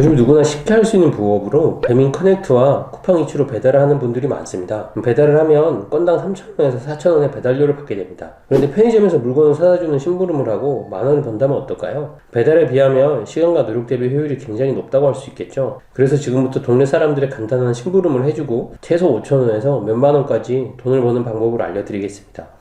요즘 누구나 쉽게 할 수 있는 부업으로 배민 커넥트와 쿠팡 이츠로 배달을 하는 분들이 많습니다. 배달을 하면 건당 3,000원에서 4,000원의 배달료를 받게 됩니다. 그런데 편의점에서 물건을 사다 주는 심부름을 하고 만 원을 번다면 어떨까요? 배달에 비하면 시간과 노력 대비 효율이 굉장히 높다고 할 수 있겠죠. 그래서 지금부터 동네 사람들의 간단한 심부름을 해주고 최소 5,000원에서 몇만 원까지 돈을 버는 방법을 알려드리겠습니다.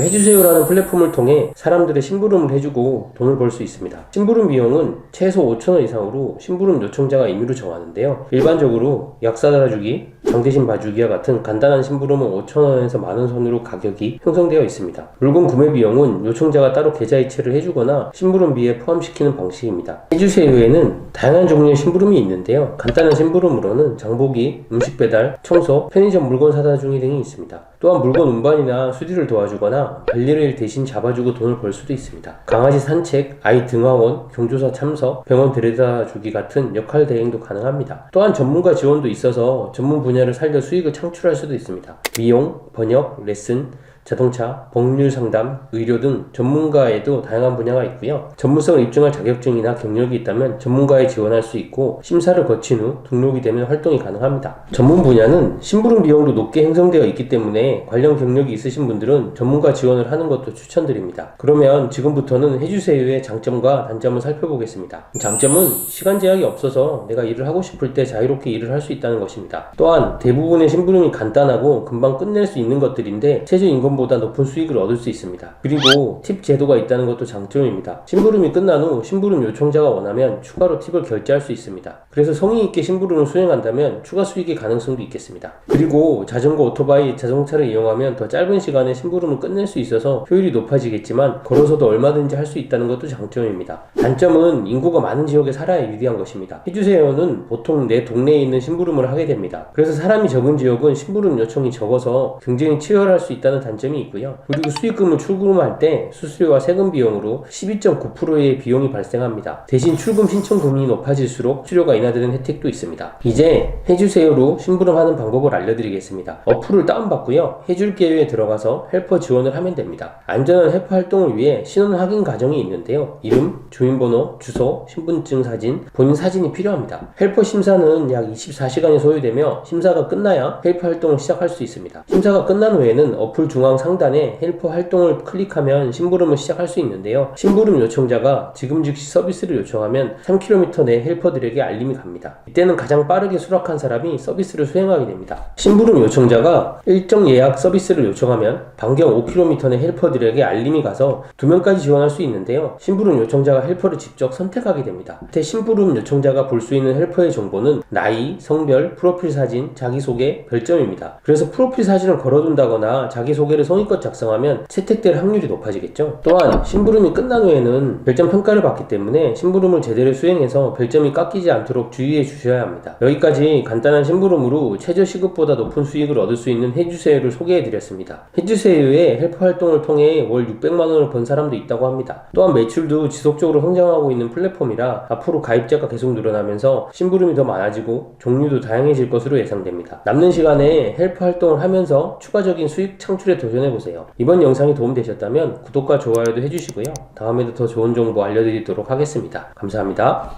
해주세요라는 플랫폼을 통해 사람들의 심부름을 해주고 돈을 벌 수 있습니다. 심부름 비용은 최소 5천원 이상으로 심부름 요청자가 임의로 정하는데요. 일반적으로 약 사다 주기, 장 대신 봐주기와 같은 간단한 심부름은 5천원에서 만원 선으로 가격이 형성되어 있습니다. 물건 구매 비용은 요청자가 따로 계좌 이체를 해주거나 심부름비에 포함시키는 방식입니다. 해주세요에는 다양한 종류의 심부름이 있는데요. 간단한 심부름으로는 장보기, 음식 배달, 청소, 편의점 물건 사다 주기 등이 있습니다. 또한 물건 운반이나 수리를 도와주거나 별일을 대신 잡아주고 돈을 벌 수도 있습니다. 강아지 산책, 아이 등하원, 경조사 참석, 병원 데려다 주기 같은 역할 대행도 가능합니다. 또한 전문가 지원도 있어서 전문 분야를 살려 수익을 창출할 수도 있습니다. 미용, 번역, 레슨, 자동차, 법률 상담, 의료 등 전문가에도 다양한 분야가 있고요. 전문성을 입증할 자격증이나 경력이 있다면 전문가에 지원할 수 있고 심사를 거친 후 등록이 되면 활동이 가능합니다. 전문 분야는 심부름 비용도 높게 형성되어 있기 때문에 관련 경력이 있으신 분들은 전문가 지원을 하는 것도 추천드립니다. 그러면 지금부터는 해주세요의 장점과 단점을 살펴보겠습니다. 장점은 시간 제약이 없어서 내가 일을 하고 싶을 때 자유롭게 일을 할 수 있다는 것입니다. 또한 대부분의 심부름이 간단하고 금방 끝낼 수 있는 것들인데 최저임금 보다 높은 수익을 얻을 수 있습니다. 그리고 팁 제도가 있다는 것도 장점입니다. 심부름이 끝난 후 심부름 요청자가 원하면 추가로 팁을 결제할 수 있습니다. 그래서 성의 있게 심부름을 수행한다면 추가 수익의 가능성도 있겠습니다. 그리고 자전거, 오토바이, 자동차를 이용하면 더 짧은 시간에 심부름을 끝낼 수 있어서 효율이 높아지겠지만 걸어서도 얼마든지 할 수 있다는 것도 장점입니다. 단점은 인구가 많은 지역에 살아야 유리한 것입니다. 해주세요는 보통 내 동네에 있는 심부름을 하게 됩니다. 그래서 사람이 적은 지역은 심부름 요청이 적어서 경쟁이 치열할 수 있다는 단점이 있고요. 그리고 수익금을 출금할 때 수수료와 세금 비용으로 12.9%의 비용이 발생합니다. 대신 출금 신청 금리 높아질수록 수료가 인하되는 혜택도 있습니다. 이제 해주세요로 심부름하는 방법을 알려드리겠습니다. 어플을 다운받고요. 해줄게요에 들어가서 헬퍼 지원을 하면 됩니다. 안전한 헬퍼 활동을 위해 신원 확인 과정이 있는데요. 이름, 주민번호, 주소, 신분증 사진, 본인 사진이 필요합니다. 헬퍼 심사는 약 24시간이 소요되며 심사가 끝나야 헬퍼 활동을 시작할 수 있습니다. 심사가 끝난 후에는 어플 중앙 상단에 헬퍼 활동을 클릭하면 심부름을 시작할 수 있는데요. 심부름 요청자가 지금 즉시 서비스를 요청하면 3km 내 헬퍼들에게 알림이 갑니다. 이때는 가장 빠르게 수락한 사람이 서비스를 수행하게 됩니다. 심부름 요청자가 일정 예약 서비스를 요청하면 반경 5km 내 헬퍼들에게 알림이 가서 두 명까지 지원할 수 있는데요. 심부름 요청자가 헬퍼를 직접 선택하게 됩니다. 밑에 심부름 요청자가 볼 수 있는 헬퍼의 정보는 나이, 성별, 프로필 사진, 자기소개, 별점입니다. 그래서 프로필 사진을 걸어둔다거나 자기소개 를 성의껏 작성하면 채택될 확률이 높아지겠죠. 또한 심부름이 끝난 후에는 별점 평가를 받기 때문에 심부름을 제대로 수행해서 별점이 깎이지 않도록 주의해 주셔야 합니다. 여기까지 간단한 심부름으로 최저 시급보다 높은 수익을 얻을 수 있는 해주세요를 소개해 드렸습니다. 해주세요의 헬퍼 활동을 통해 월 600만 원을 번 사람도 있다고 합니다. 또한 매출도 지속적으로 성장하고 있는 플랫폼이라 앞으로 가입자가 계속 늘어나면서 심부름이 더 많아지고 종류도 다양해질 것으로 예상됩니다. 남는 시간에 헬퍼 활동을 하면서 추가적인 수익 창출에 도전해 보세요. 이번 영상이 도움되셨다면 구독과 좋아요도 해주시고요. 다음에도 더 좋은 정보 알려드리도록 하겠습니다. 감사합니다.